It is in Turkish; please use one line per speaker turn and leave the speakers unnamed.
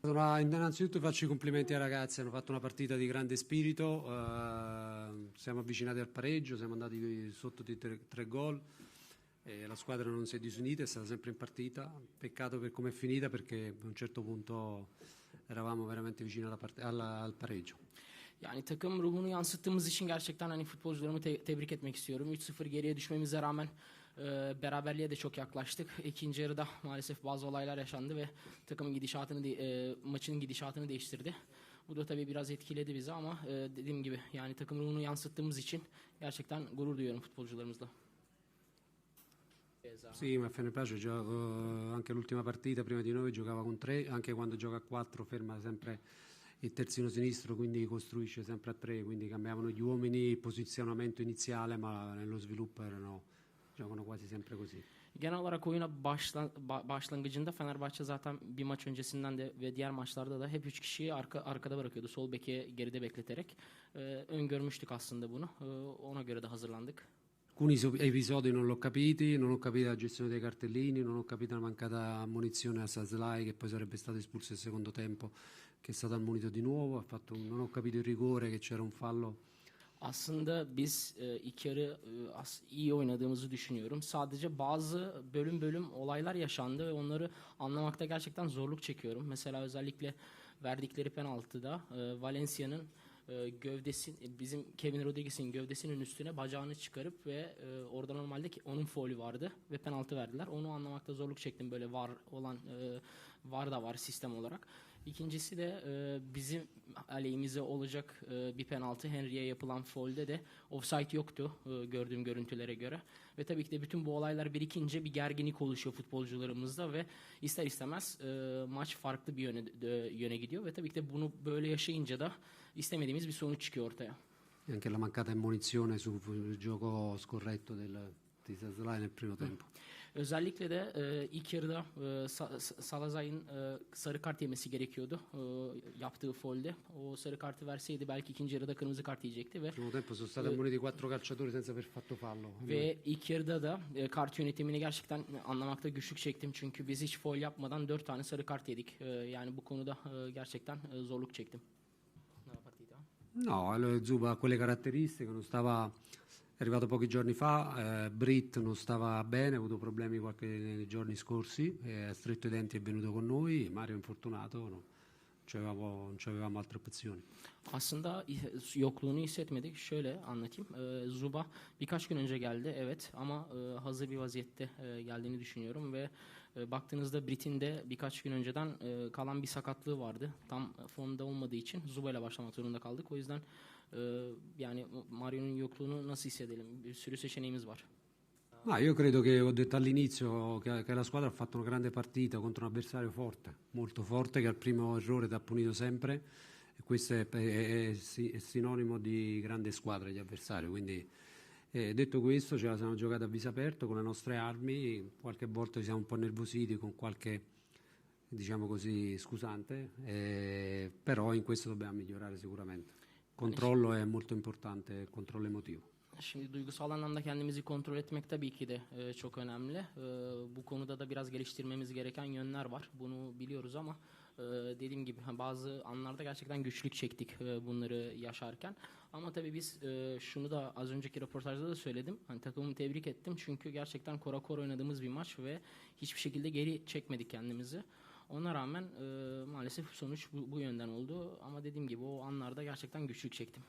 Allora, innanzitutto faccio i complimenti ai ragazzi, hanno fatto una partita di grande spirito, eh, siamo avvicinati al pareggio, siamo andati sotto di tre, tre gol, e la squadra non si è disunita, è stata sempre in partita, peccato per come è finita perché a un certo punto eravamo veramente vicini alla part- alla- al pareggio.
Yani takım ruhunu yansıttığımız için gerçekten hani futbolcularımı te- tebrik etmek istiyorum. 3-0 geriye düşmemize rağmen e, beraberliğe de çok yaklaştık. İkinci yarıda maalesef bazı olaylar yaşandı ve takımın gidişatını e, maçın gidişatını değiştirdi. Bu da tabii biraz etkiledi bizi ama e, dediğim gibi yani takım ruhunu yansıttığımız için gerçekten gurur duyuyorum futbolcularımızla.
Sì, ma Fenerbahce eh, anche l'ultima partita prima di noi giocava con tre, anche quando gioca a quattro ferma sempre il terzino sinistro, quindi costruisce sempre a tre, quindi cambiavano gli uomini, posizionamento iniziale, ma nello sviluppo erano, giocano quasi sempre così.
Genel olarak oyuna başla- ba- başlangıcında Fenerbahçe zaten bir maç öncesinden de ve diğer maçlarda da hep üç kişiyi arka, arkada bırakıyordu. Sol beki geride bekleterek. Ee, öngörmüştük aslında bunu. Ee, ona göre de hazırlandık.
Alcuni so- episodi non l'ho capiti, non ho capito la gestione dei cartellini, non ho capito la mancata ammonizione a Saslai che poi sarebbe stato espulso il secondo tempo, che è stato ammonito di nuovo, ha fatto non ho capito il rigore, che c'era un fallo.
Aslında biz e, iki yarı e, as- iyi oynadığımızı düşünüyorum. Sadece bazı bölüm bölüm olaylar yaşandı ve onları anlamakta gerçekten zorluk çekiyorum. Mesela özellikle verdikleri penaltıda e, Valencia'nın e, gövdesin bizim Kevin Rodriguez'in gövdesinin üstüne bacağını çıkarıp ve e, orada normalde ki onun faulü vardı ve penaltı verdiler. Onu anlamakta zorluk çektim böyle var olan e, var da var sistem olarak. İkincisi de e, bizim aleyhimize olacak e, bir penaltı Henry'e yapılan faulde de offside yoktu e, gördüğüm görüntülere göre. Ve tabii ki de bütün bu olaylar birikince bir gerginlik oluşuyor futbolcularımızda ve ister istemez e, maç farklı bir yöne, de- yöne gidiyor ve tabii ki de bunu böyle yaşayınca da istemediğimiz bir sonuç çıkıyor ortaya.
E Anche la mancata ammonizione sul gioco scorretto del, di Saslai nel primo tempo.
Özellikle de e, ilk yarıda e, Sa- Sa- Salazay'ın e, sarı kart yemesi gerekiyordu e, yaptığı faulde. O sarı kartı verseydi belki ikinci yarıda kırmızı kart yiyecekti ve
primo tempo sono stati ammoniti quattro calciatori senza aver fatto fallo.
Ve ilk yarıda da e, kart yönetimini gerçekten anlamakta güçlük çektim. Çünkü biz hiç foul yapmadan dört tane sarı kart yedik. E, yani bu konuda e, gerçekten e, zorluk çektim.
No, Zuba ha quelle caratteristiche, non stava, arrivato pochi giorni fa, eh, Britt non stava bene, ha avuto problemi qualche giorni scorsi, è stretto i denti è venuto con noi, Mario è infortunato, no, non c'avevamo altre.
Aslında yokluğunu hissetmedik. Şöyle anlatayım. E, Zuba birkaç gün önce geldi evet ama e, hazır bir vaziyette e, geldiğini düşünüyorum ve e, baktığınızda Brit'in de birkaç gün önceden kalan bir sakatlığı vardı. Tam formda olmadığı için Zuba ile başlamak zorunda kaldık. O yüzden yani Mario'nun yokluğunu nasıl hissedelim? Bir sürü seçeneğimiz var.
Ma io credo che ho detto all'inizio che, che la squadra ha fatto una grande partita contro un avversario forte, molto forte, che al primo errore ti ha punito sempre e questo è, è- è è sinonimo di grande squadra gli avversari. Quindi eh, detto questo ce la siamo giocata a viso aperto con le nostre armi, qualche volta ci siamo un po' nervositi con qualche diciamo così scusante, eh, però in questo dobbiamo migliorare sicuramente. Il controllo è molto importante, il controllo emotivo.
Şimdi duygusal anlamda kendimizi kontrol etmek tabii ki de e, çok önemli. E, bu konuda da biraz geliştirmemiz gereken yönler var. Bunu biliyoruz ama e, dediğim gibi bazı anlarda gerçekten güçlük çektik e, bunları yaşarken. Ama tabii biz e, şunu da az önceki röportajda da söyledim. Hani takımımı tebrik ettim çünkü gerçekten kora kora oynadığımız bir maç ve hiçbir şekilde geri çekmedik kendimizi. Ona rağmen e, maalesef sonuç bu, bu yönden oldu. Ama dediğim gibi o anlarda gerçekten güçlük çektim.